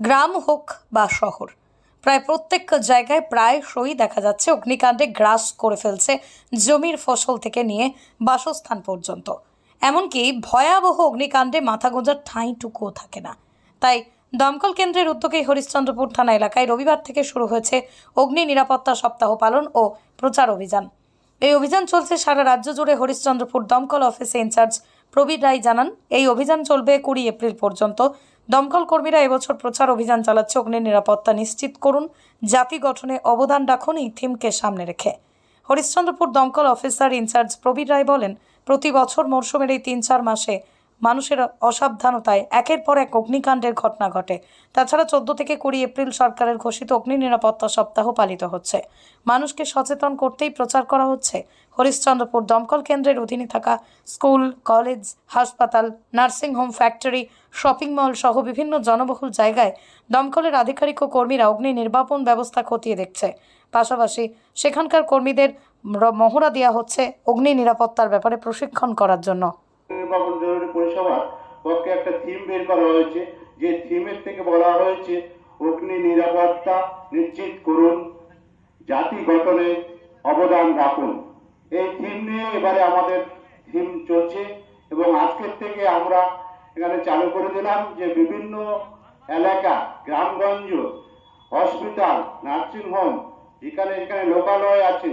গ্রাম হোক বা শহর, প্রায় প্রত্যেক জায়গায় প্রায়শই দেখা যাচ্ছে। অগ্নিকাণ্ডে গ্রাস করে ফেলছে জমির ফসল থেকে নিয়ে বাসস্থান পর্যন্ত। এমনকি ভয়াবহ অগ্নিকাণ্ডে মাথা গোঁজার ঠাঁইটুকুও থাকে না। তাই দমকল কেন্দ্রের উদ্যোগে হরিশ্চন্দ্রপুর থানা এলাকায় রবিবার থেকে শুরু হয়েছে অগ্নি নিরাপত্তা সপ্তাহ পালন ও প্রচার অভিযান। এই অভিযান চলছে সারা রাজ্য জুড়ে। হরিশ্চন্দ্রপুর দমকল অফিসে ইনচার্জ প্রবীর রায় জানান, এই অভিযান চলবে কুড়ি এপ্রিল পর্যন্ত। দমকল কর্মীরা এবছর প্রচার অভিযান চালাচ্ছে অগ্নি নিরাপত্তা নিশ্চিত করুন, জাতি গঠনে অবদান রাখুন এই থিমকে সামনে রেখে। হরিশ্চন্দ্রপুর দমকল অফিসার ইনচার্জ প্রবীর রায় বলেন, প্রতি বছর মরশুমের এই তিন চার মাসে মানুষের অসাবধানতায় একের পর এক অগ্নিকাণ্ডের ঘটনা ঘটে। তাছাড়া চোদ্দ থেকে কুড়ি এপ্রিল সরকারের ঘোষিত অগ্নি নিরাপত্তা সপ্তাহ পালিত হচ্ছে। মানুষকে সচেতন করতেই প্রচার করা হচ্ছে। হরিশ্চন্দ্রপুর দমকল কেন্দ্রের অধীনে থাকা স্কুল, কলেজ, হাসপাতাল nursing home factory, shopping mall সহ বিভিন্ন জনবহুল জায়গায় দমকলের আধিকারিক ও কর্মীরা অগ্নি নির্বাপন ব্যবস্থা খতিয়ে দেখছে। পাশাপাশি সেখানকার কর্মীদের মহড়া দেওয়া হচ্ছে অগ্নি নিরাপত্তার ব্যাপারে প্রশিক্ষণ করার জন্য। নির্বাচন জরুরি পরিষেবার পক্ষে একটা থিম বের করা হয়েছে। যে থিমের থেকে বলা হয়েছে, অগ্নি নিরাপত্তা নিশ্চিত করুন, জাতি গঠনে অবদান রাখুন। এই থিম নিয়ে এবারে আমাদের থিম চলছে এবং আজকের থেকে আমরা এখানে চালু করে দিলাম যে বিভিন্ন এলাকা, গ্রামগঞ্জ হসপিটাল নার্সিংহোম যেখানে এখানে লোকালয় আছে,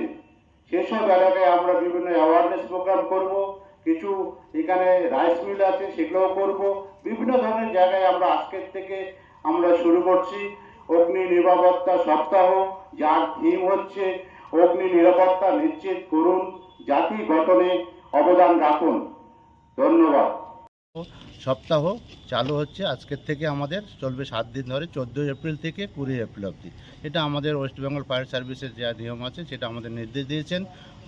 সেসব এলাকায় আমরা বিভিন্ন অ্যাওয়ারনেস প্রোগ্রাম করব। কিছু এখানে রাইস মিল আছে, সেগুলোও করব। বিভিন্ন ধরনের জায়গায় আমরা আজকের থেকে আমরা শুরু করছি। অগ্নি নিরাপত্তা সপ্তাহ, যার থিম হচ্ছে অগ্নি নিরাপত্তা নিশ্চিত করুন, জাতি গঠনে অবদান রাখুন। ধন্যবাদ। সপ্তাহ চালু হচ্ছে আজকের থেকে আমাদের চলবে সাত দিন ধরে, চোদ্দোই এপ্রিল থেকে কুড়ি এপ্রিল অবধি। এটা আমাদের ওয়েস্ট বেঙ্গল ফায়ার সার্ভিসের যা নিয়ম আছে সেটা আমাদের নির্দেশ দিয়েছেন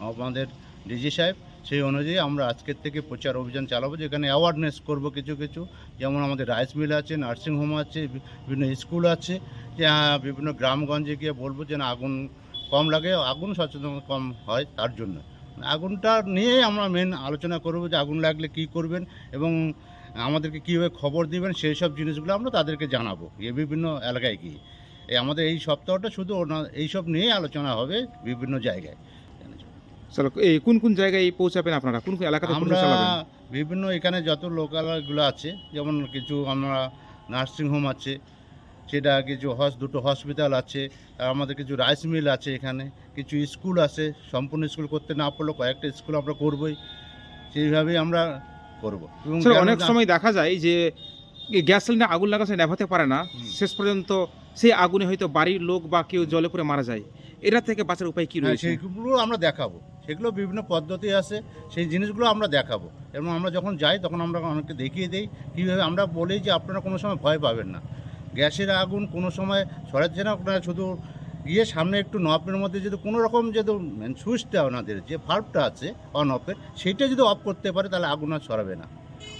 আমাদের ডিজি সাহেব। সেই অনুযায়ী আমরা আজকের থেকে প্রচার অভিযান চালাবো, যেখানে অ্যাওয়ারনেস করব কিছু কিছু। যেমন আমাদের রাইস মিল আছে নার্সিংহোম আছে, বিভিন্ন স্কুল আছে। বিভিন্ন গ্রামগঞ্জে গিয়ে বলব যেন আগুন কম লাগে, আগুন সচেতন কম হয় তার জন্য। আগুনটা নিয়েই আমরা মেন আলোচনা করব যে আগুন লাগলে কি করবেন এবং আমাদেরকে কীভাবে খবর দিবেন সেই সব জিনিসগুলো আমরা তাদেরকে জানাব এ বিভিন্ন এলাকায় গিয়ে। এই আমাদের এই সপ্তাহটা শুধু ওনা- এইসব নিয়েই আলোচনা হবে বিভিন্ন জায়গায়। চলো এই কোন কোন জায়গায় পৌঁছাবেন আপনারা? কোন কোন এলাকাতে আমরা বিভিন্ন এখানে যত লোকালয়গুলো আছে যেমন কিছু আমরা নার্সিংহোম আছে সেটা কিছু হস দুটো হসপিটাল আছে আমাদের কিছু রাইস মিল আছে এখানে কিছু স্কুল আছে সম্পূর্ণ স্কুল করতে না পারলেও কয়েকটা স্কুল আমরা করবই সেইভাবেই আমরা করব। এবং অনেক সময় দেখা যায় যে গ্যাস সিলিন্ডার আগুন লাগা সে নেভাতে পারে না শেষ পর্যন্ত সেই আগুনে হয়তো বাড়ির লোক বা কেউ জলে পড়ে মারা যায়। এটা থেকে বাঁচার উপায় কি হ্যাঁ রয়েছে? সেইগুলো আমরা দেখাবো। সেগুলো বিভিন্ন পদ্ধতি আছে সেই জিনিসগুলো আমরা দেখাবো। এবং আমরা যখন যাই তখন আমরা অনেককে দেখিয়ে দিই। কীভাবে আমরা বলি যে আপনারা কোনো সময় ভয় পাবেন না। গ্যাসের আগুন কোনো সময় ছড়াচ্ছে না, আপনারা শুধু গিয়ে সামনে একটু নপের মধ্যে যদি কোনো রকম যদি সুইচটা ওনাদের যে ভাল্বটা আছে অন অফের সেইটা যদি অফ করতে পারে, তাহলে আগুন আর ছড়াবে না।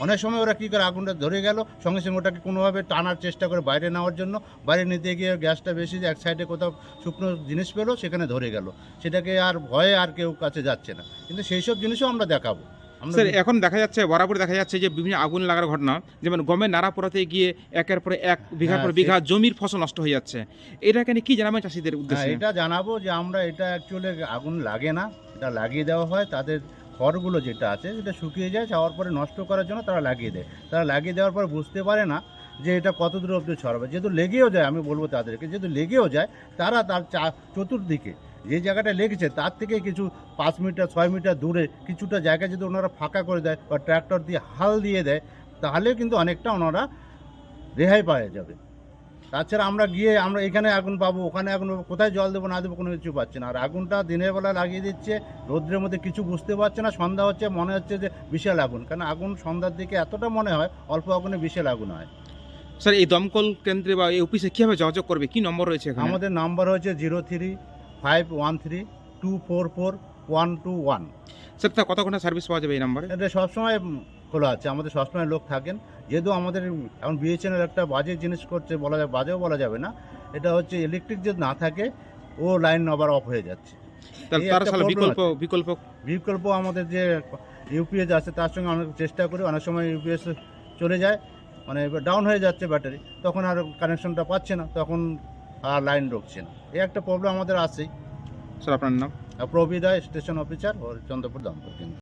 অনেক সময় ওরা কী করে, আগুনটা ধরে গেল, সঙ্গে সঙ্গে ওটাকে কোনোভাবে টানার চেষ্টা করে বাইরে নেওয়ার জন্য, বাইরে নিতে গিয়ে গ্যাসটা বেশি এক সাইডে কোথাও শুকনো জিনিস পেল, সেখানে ধরে গেল। সেটাকে আর ভয়ে আর কেউ কাছে যাচ্ছে না। কিন্তু সেই সব জিনিসও আমরা দেখাবো। স্যার এখন দেখা যাচ্ছে বরাবর দেখা যাচ্ছে যে বিভিন্ন আগুন লাগার ঘটনা যেমন গমের নাড়া পোড়াতে গিয়ে একের পরে এক বিঘা হ্যাঁ, পর বিঘা জমির ফসল নষ্ট হয়ে যাচ্ছে। এটা কেন কি জানাবেন চাষিদের হ্যাঁ, উদ্দেশ্যে? এটা জানাব যে আমরা এটা অ্যাকচুয়ালি আগুন লাগে না এটা লাগিয়ে দেওয়া হয় তাদের খড়গুলো যেটা আছে সেটা শুকিয়ে যায় যাওয়ার পরে নষ্ট করার জন্য তারা লাগিয়ে দেয়। তারা লাগিয়ে দেওয়ার পর বুঝতে পারে না যে এটা কত দূর অব্দি ছড়াবে। যেহেতু লেগেও যায় আমি বলব তাদেরকে যেহেতু লেগেও যায় তারা তার চা চতুর্দিকে যে জায়গাটা লেগেছে তার থেকে কিছু পাঁচ মিটার ছয় মিটার দূরে কিছুটা জায়গা যদি ওনারা ফাঁকা করে দেয় বা ট্র্যাক্টর দিয়ে হাল দিয়ে দেয় তাহলে কিন্তু অনেকটা ওনারা রেহাই পাওয়া যাবে। তাছাড়া আমরা গিয়ে আমরা এখানে আগুন পাবো ওখানে আগুন পাবো কোথায় জল দেবো না দেবো কোনো কিছু পাচ্ছে না। আর আগুনটা দিনের বেলা লাগিয়ে দিচ্ছে রোদ্রের মধ্যে কিছু বুঝতে পারছে না সন্ধ্যা হচ্ছে মনে হচ্ছে যে বিশাল আগুন। কারণ আগুন সন্ধ্যার দিকে এতটা মনে হয় অল্প আগুনে বিশাল আগুন হয়। স্যার এই দমকল কেন্দ্রে বা এই অফিসে কীভাবে যোগাযোগ করবে? কী নম্বর রয়েছে আমাদের নাম্বার হচ্ছে zero three five one three two four four one two one sir তা কত ঘণ্টা সার্ভিস পাওয়া যাবে এই নাম্বারে এটা সবসময় খোলা আছে আমাদের সবসময় লোক থাকেন। যেহেতু আমাদের এখন বিএসএনএল একটা বাজে জিনিস করছে বলা যাবে বাজেও বলা যাবে না। এটা হচ্ছে ইলেকট্রিক যদি না থাকে ও লাইন আবার অফ হয়ে যাচ্ছে। বিকল্প বিকল্প বিকল্প আমাদের যে ইউপিএস আছে তার সঙ্গে অনেক চেষ্টা করি অনেক সময় ইউপিএস চলে যায় মানে ডাউন হয়ে যাচ্ছে ব্যাটারি তখন আর কানেকশনটা পাচ্ছে না। তখন আর লাইন ঢুকছে না এই একটা প্রবলেম আমাদের আছেই। স্যার আপনার নাম? প্রবিদা স্টেশন অফিসার ও চন্দ্রপুর দমকল কেন্দ্র।